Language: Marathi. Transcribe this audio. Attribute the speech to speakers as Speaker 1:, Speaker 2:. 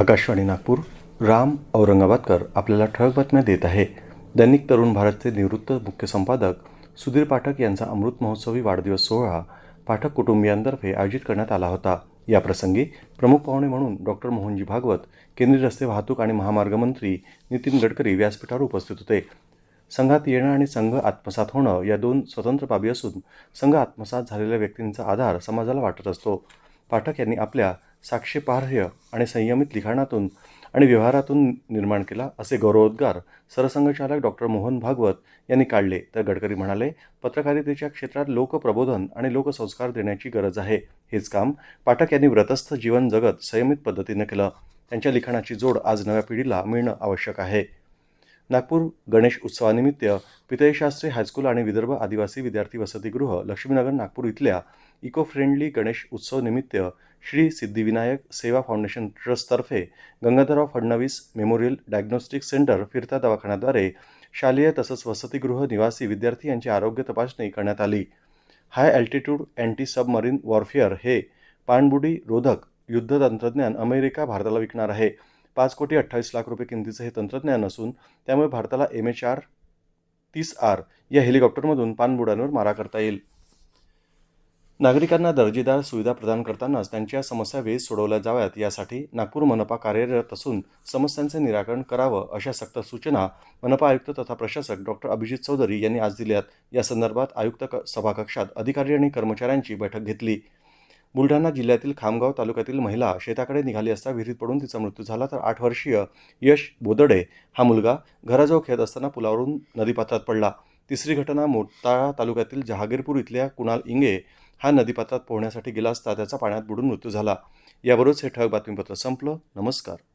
Speaker 1: आकाशवाणी नागपूर राम औरंगाबादकर आपल्याला ठळक बातम्या देत आहे दैनिक तरुण भारतचे निवृत्त मुख्य संपादक सुधीर पाठक यांचा अमृत महोत्सवी वाढदिवस सोहळा पाठक कुटुंबियांतर्फे आयोजित करण्यात आला होता याप्रसंगी प्रमुख पाहुणे म्हणून डॉक्टर मोहनजी भागवत केंद्रीय रस्ते वाहतूक आणि महामार्ग मंत्री नितीन गडकरी व्यासपीठावर उपस्थित होते संघात येणं आणि संघ आत्मसात होणं या दोन स्वतंत्र बाबी असून संघ आत्मसात झालेल्या व्यक्तींचा आधार समाजाला वाटत असतो पाठक यांनी आपल्या साक्षीपार्ह्य आणि संयमित लिखाणातून आणि व्यवहारातून निर्माण केला असे गौरवोद्गार सरसंघचालक डॉक्टर मोहन भागवत यांनी काढले तर गडकरी म्हणाले पत्रकारितेच्या क्षेत्रात लोकप्रबोधन आणि लोकसंस्कार देण्याची गरज आहे हेच काम पाठक यांनी व्रतस्थ जीवन जगत संयमित पद्धतीनं केलं त्यांच्या लिखाणाची जोड आज नव्या पिढीला मिळणं आवश्यक आहे नागपूर गणेश उत्सवानिमित्त शास्त्री हायस्कूल आणि विदर्भ आदिवासी विद्यार्थी वसतिगृह लक्ष्मीनगर नागपूर इथल्या इको फ्रेंडली गणेश उत्सव निमित्त श्री सिद्धिविनायक सेवा फाउंडेशन ट्रस्टतर्फे Gangadharrao Phadnavis memorial diagnostic centre फिरता दवाखान्याद्वारे शालेय तसंच वसतिगृह निवासी विद्यार्थी यांची आरोग्य तपासणी करण्यात आली high altitude anti submarine warfare हे पाणबुडी रोधक युद्ध तंत्रज्ञान अमेरिका भारताला विकणार आहे पाच कोटी अठ्ठावीस लाख रुपये किमतीचं हे तंत्रज्ञान असून त्यामुळे भारताला एम एच आर तीस आर या हेलिकॉप्टरमधून पाणबुड्यांवर मारा करता येईल नागरिकांना दर्जेदार सुविधा प्रदान करतानाच त्यांच्या समस्या वेळेत सोडवल्या जाव्यात यासाठी नागपूर मनपा कार्यरत असून समस्यांचे निराकरण करावं अशा सक्त सूचना मनपा आयुक्त तथा प्रशासक डॉक्टर अभिजित चौधरी यांनी आज दिल्यात या संदर्भात आयुक्त सभाकक्षात अधिकारी आणि कर्मचाऱ्यांची बैठक घेतली बुलढाणा जिल्ह्यातील खामगाव तालुक्यातील महिला शेताकडे निघाली असता विहिरीत पडून तिचा मृत्यू झाला तर आठ वर्षीय यश बोदडे हा मुलगा घराजवळ खेळत असताना पुलावरून नदीपात्रात पडला तिसरी घटना मोताळा तालुक्यातील जहागीरपूर इथल्या कुणाल इंगे हा नदीपात्रात पोहण्यासाठी गेला असता त्याचा पाण्यात बुडून मृत्यू झाला याबरोबरच हे ठळक बातमीपत्र संपलं नमस्कार